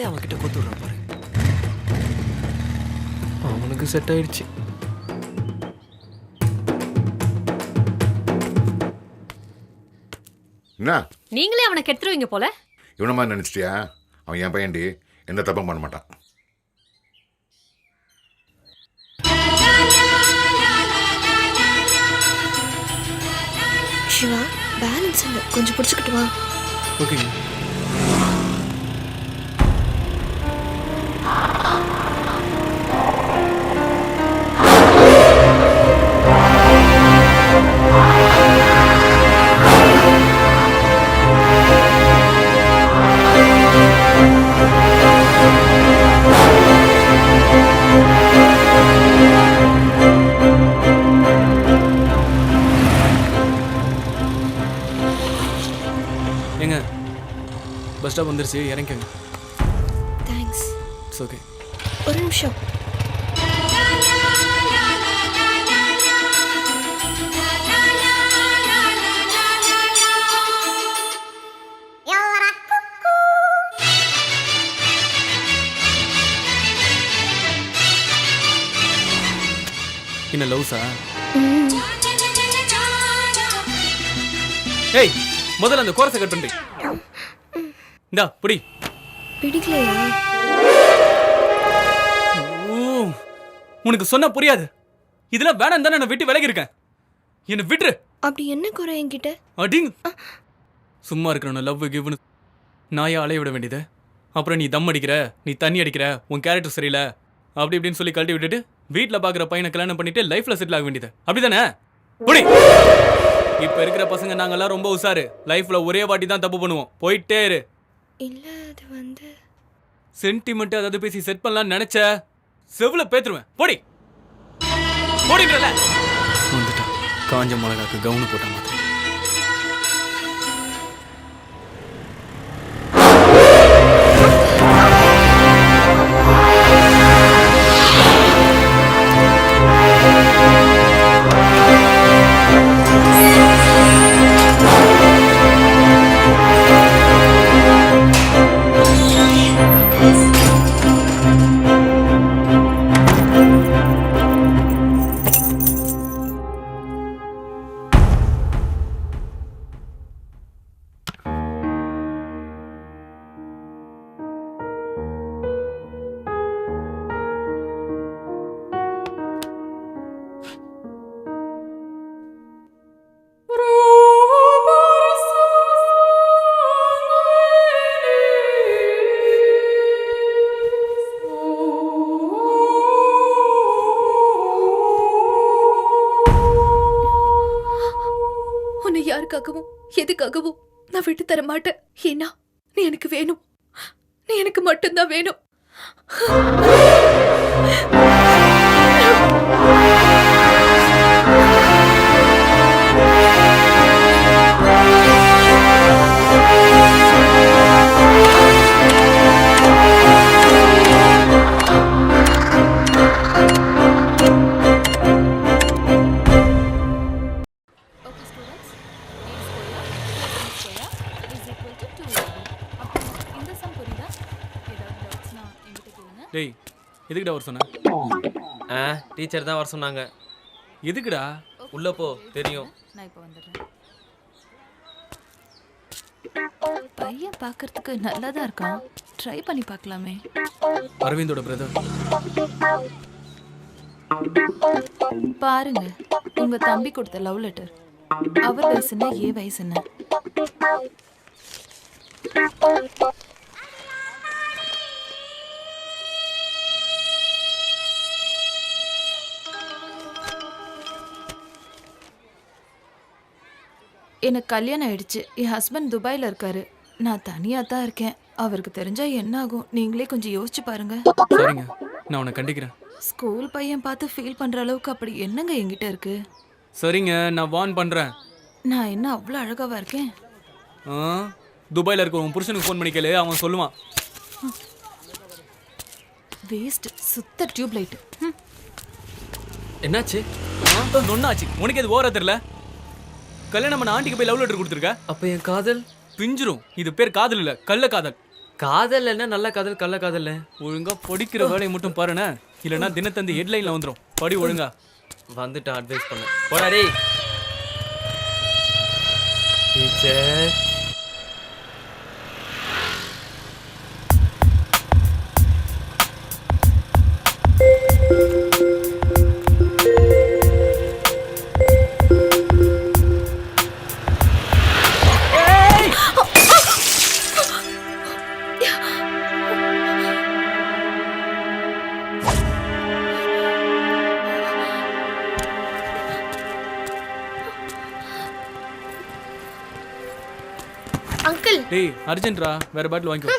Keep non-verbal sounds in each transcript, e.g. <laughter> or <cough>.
அவன்கிட்ட கொத்து விடுறான் பாரு. அவனுக்கு செட் ஆயிடுச்சு. என்ன? நீங்களே அவனை கெடுத்துருவீங்க போல. இவன மாதிரி நினைச்சிட்டியா? அவன் என் பையன்டி. எந்த தப்பும் பண்ண மாட்டான். சிவா பேலன்ஸ் இல்லை கொஞ்சம் பிடிச்சிக்கிட்டு வா. ஓகேங்க பஸ் ஸ்டாப் வந்துருச்சு. இறங்கிக்கங்க. தேங்க்ஸ் இட்ஸ் ஓகே ஒரு நிமிஷம். என்ன லவ்ஸா ஏய் முதல்ல அந்த கோரஸை கட் பண்ணி இந்தா புடி. பிடிக்கலையா? ஓ உனக்கு சொன்னா புரியாது. இதெல்லாம் வேணாம் தானே நான் விட்டு விலகி இருக்கேன் என்னை விட்டுரு. அப்படி என்ன குறை என்கிட்ட? அடிங். சும்மா இருக்கிறவன லவ் கிவ்னு. நாயா அலைய விட வேண்டியது. அப்புறம் நீ தம் அடிக்கிற நீ தண்ணி அடிக்கிற உன் கேரக்டர் சரியில்லை. அப்படி இப்படின்னு சொல்லி கழட்டி விட்டுட்டு வீட்டில் பார்க்குற பையனை கல்யாணம் பண்ணிட்டு லைஃப்ல செட்டில் ஆக வேண்டியது. அப்படிதானே? புடி. இப்ப இருக்கிற பசங்க நாங்கெல்லாம் ரொம்ப உஷாரு லைஃப்ல ஒரே வாட்டி தான் தப்பு பண்ணுவோம். போயிட்டே இரு. இல்ல அது வந்து சென்டிமெண்ட் அதாவது பேசி செட் பண்ணலாம்னு நினைச்ச செவுல பேத்துருவேன். போடி. போடின்றல. வந்துட்டா காஞ்ச மிளகாக்கு கவுனு போட்ட எதுக்காகவும் நான் விட்டு தர மாட்டேன். ஏன்னா நீ எனக்கு வேணும். நீ எனக்கு மட்டும்தான் வேணும். டேய் எதுக்குடா வர சொன்ன? ஆ டீச்சர் தான் வர சொன்னாங்க. எதுக்குடா? உள்ள போ தெரியும். நான் இப்போ வந்துடுறேன். பையன் பார்க்கறதுக்கு நல்லா தான் இருக்கான். ட்ரை பண்ணி பார்க்கலாமே. அரவிந்தோட பிரதர் பாருங்க உங்க தம்பி கொடுத்த லவ் லெட்டர் அவர் வயசு என்ன ஏ வயசு என்ன? எனக்கு கல்யாணம் ஆயிடுச்சு. என் ஹஸ்பண்ட் துபாயில் இருக்காரு. நான் தனியாக தான் இருக்கேன். அவருக்கு தெரிஞ்சா என்ன ஆகும் நீங்களே கொஞ்சம் யோசிச்சு பாருங்க. சரிங்க. நான் உன்னை கண்டிக்கிறேன். ஸ்கூல் பையன் பார்த்து ஃபீல் பண்ற அளவுக்கு அப்படி என்னங்க என்கிட்ட இருக்கு? சரிங்க நான் வார்ன் பண்றேன். நான் என்ன அவ்வளோ அழகாவா இருக்கேன்? ஆ? துபாயில இருக்க உன் புருஷனுக்கு ஃபோன் பண்ணி கேளு. அவன் சொல்லுவான். வேஸ்ட் சுத்த டியூப் லைட் என்னாச்சு? நொன்னாச்சு உனக்கு எது ஓர தெரியல? கல்யாணம் பண்ண ஆண்டிக்கு போய் லவ் லெட்டர் கொடுத்துருக்க? அப்ப என் காதல்? பிஞ்சிரும். இது பேர் காதல் இல்ல கள்ள காதல். காதல் என்ன நல்ல காதல் கள்ள காதல் ஒழுங்கா பொடிக்கிற வேலையை மட்டும் பாருண்ணே. இல்லைன்னா தினத்தந்தி ஹெட்லைன்ல வந்துடும் படி ஒழுங்கா. வந்துட்டு அட்வைஸ் பண்ண. போடா டேய். Teacher uncle. டேய் அர்ஜென்ட்ரா வேற பாட்டில் வாங்கிக்கோ.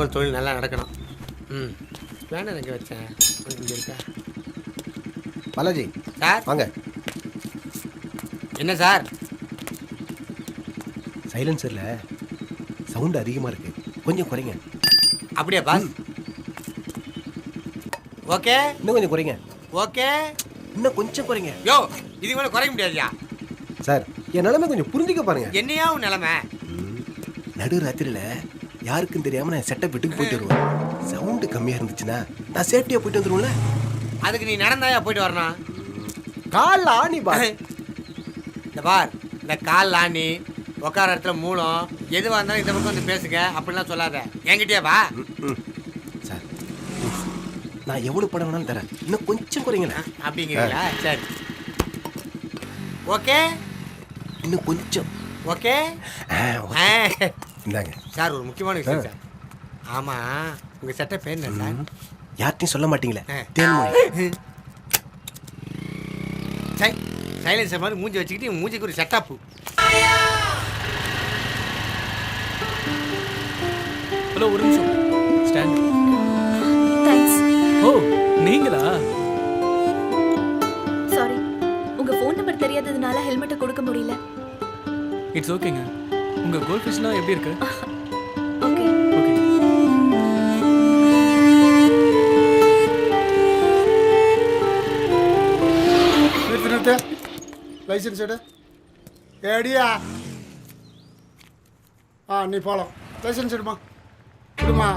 போல் தொழில் நல்லா நடக்கணும். ம். பிளானர் எங்கே வச்சேன் இங்கே இருக்கா. பாலாஜி சார்? வாங்க. என்ன சார்? சைலன்சரில் சவுண்ட் அதிகமாக இருக்கு. கொஞ்சம் குறைங்க. அப்படியா பாஸ்? ஓகே. இன்னும் கொஞ்சம் குறைங்க. ஓகே. இன்னும் கொஞ்சம் குறைங்க. யோ இது மேலே குறைக்க முடியாதுயா? சார் என் நிலைமை கொஞ்சம் புரிஞ்சுக்க பாருங்க. என்னையா உன் நிலமை? நடு ராத்திரியில் யாருக்கும் தெரியாமல் நான் செட்டப் வீட்டுக்கு போயிட்டு வருவேன். சவுண்டு கம்மியாக இருந்துச்சுன்னா நான் சேஃப்டியாக போயிட்டு வந்துடுவேன்ல அதுக்கு நீ நடந்தாயா போயிட்டு வரணும்? காலில் ஆணி பா <laughs> இந்த பார் இந்த கால் ஆணி உட்கார இடத்துல மூலம் எதுவாக இருந்தாலும் இந்த பக்கம் வந்து பேசுங்க அப்படிலாம் சொல்லாத. என்கிட்டயே வா. சார். நான் எவ்வளோ படம் வேணாலும் தரேன். இன்னும் கொஞ்சம் குறைங்களேன் அப்படிங்கிறீங்களா? சரி. ஓகே? இன்னும் கொஞ்சம். ஓகே? ஆ, ஓகே. ஆ. இந்தாங்க. சார் ஒரு முக்கியமான விஷயம் சார். ஆமா உங்க சட்டை பேர் என்ன சார்? யார்ட்டையும் சொல்ல மாட்டீங்களே. தேன்மொழி. சைலன்சர் மாதிரி மூஞ்சி வச்சுக்கிட்டு மூஞ்சிக்கு ஒரு செட்டப்பு ஹலோ ஒரு நிமிஷம். ஸ்டாண்ட் தேங்க்ஸ் ஓ நீங்களா? சாரி உங்க ஃபோன் நம்பர் தெரியாததுனால ஹெல்மெட்டை கொடுக்க முடியல. இட்ஸ் ஓகேங்க உங்க கோல்ட் ஃபிஷ்லாம் எப்படி இருக்கு? ஓகே. ஓகே. நிறுத்து நிறுத்து லைசன்ஸ் எடு. ஏடியா. ஆ நீ போகலாம் லைசன்ஸ் எடுமா. எடுமா.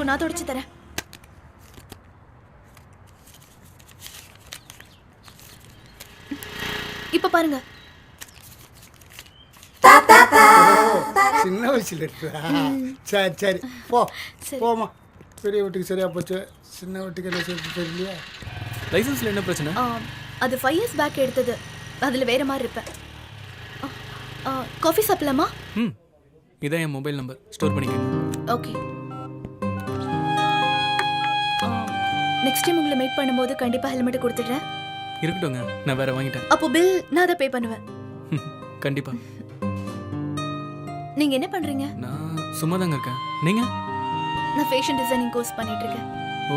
இருக்கும் நான் தொடச்சு தரேன். இப்ப பாருங்க. சின்ன வயசுல சரி சரி. போ. போமா பெரிய வீட்டுக்கு சரியா போச்சு. சின்ன வீட்டுக்கு என்ன செய்ய தெரியலையா. லைசன்ஸ்ல என்ன பிரச்சனை? அது ஃபைவ் இயர்ஸ் பேக் எடுத்தது. அதுல வேற மாதிரி இருப்பேன். காஃபி சாப்பிடலாமா? ம். இதான் என் மொபைல் நம்பர் ஸ்டோர் பண்ணிக்கோங்க. ஓகே நெக்ஸ்ட் டைம் உங்களை மீட் பண்ணும்போது கண்டிப்பா ஹெல்மெட் கொடுத்துடுறேன். இருக்கட்டும்ங்க நான் வேற வாங்கிட்டேன். அப்போ பில் நான் அதை பே பண்ணுவேன். ம், <laughs> கண்டிப்பா. நீங்க என்ன பண்றீங்க? நான் சும்மா தாங்க இருக்கேன். நீங்க? நான் ஃபேஷன் டிசைனிங் கோர்ஸ் பண்ணிட்டு இருக்கேன் ஓ.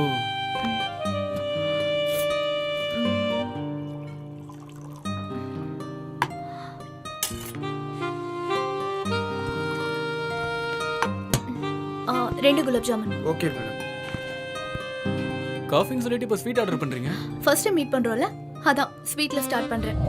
ஆ, ரெண்டு குலாப் ஜாமுன். ஓகே மேடம் காஃபின்னு சொல்லிட்டு இப்போ ஸ்வீட் ஆர்டர் பண்றீங்க? ஃபர்ஸ்ட் டைம் மீட் பண்றோம்ல அதான் ஸ்வீட்ல ஸ்டார்ட் பண்றேன்.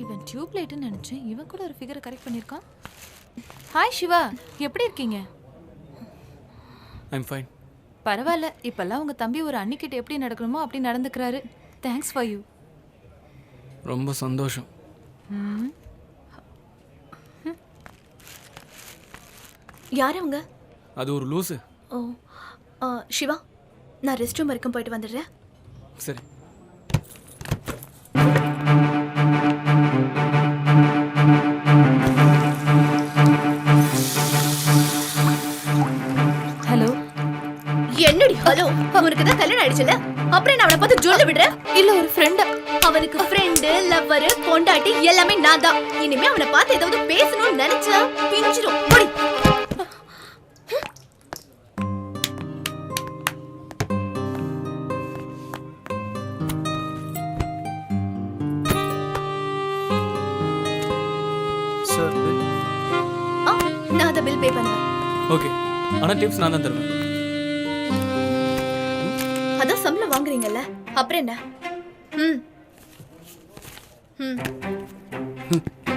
இவன் டியூப் லைட்னு நினைச்சேன். இவன் கூட ஒரு ஃபிகரை கரெக்ட் பண்ணியிருக்கான். ஹாய் சிவா எப்படி இருக்கீங்க? ஐம் ஃபைன் பரவாயில்ல இப்பெல்லாம் உங்க தம்பி ஒரு அன்னிக்கிட்ட எப்படி நடக்கணுமோ அப்படி நடந்துக்கிறாரு. தேங்க்ஸ் ஃபார் யூ ரொம்ப சந்தோஷம். யார் அவங்க? அது ஒரு லூசு. ஓ ஆ, சிவா நான் ரெஸ்ட் ரூம் வரைக்கும் போயிட்டு வந்துடுறேன். சரி. என்னடி ஹலோ அவனுக்கு தான் கல்யாணம் ஆயிடுச்சுல? அப்புறம் நான் அவனை பார்த்து சொல்ல விடுறேன் இல்ல ஒரு ஃப்ரெண்ட் அவனுக்கு ஃப்ரெண்டு லவ்வர் பொண்டாட்டி எல்லாமே நான் தான். இனிமே அவனை பார்த்து ஏதாவது பேசணும்னு நினைச்சா பிஞ்சிரும். போடி நான் அதை பில் பே பண்ணுவேன். ஓகே ஆனால் டிப்ஸ் நான் தான் தருவேன். அதான் அப்புறம் என்ன? ம். ம்.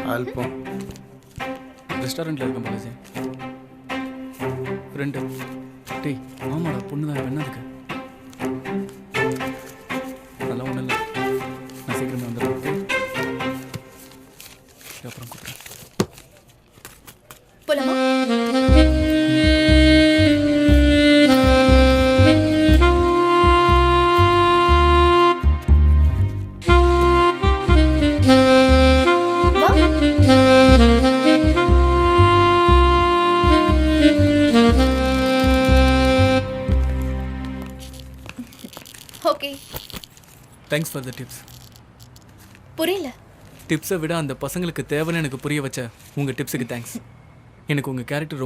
அல்பம். ரெஸ்டாரண்ட்ல இருக்க. பாலாஜி ஃப்ரெண்டு. டேய் ஆமாடா பொண்ணு தான் என்ன இருக்கு தேங்க்ஸ் ஃபார் த டிப்ஸ் புரியல. டிப்ஸை விட அந்த பசங்களுக்கு தேவைன்னு எனக்கு புரிய வச்ச உங்கள் டிப்ஸுக்கு தேங்க்ஸ் எனக்கு உங்கள் கேரக்டர் ரொம்ப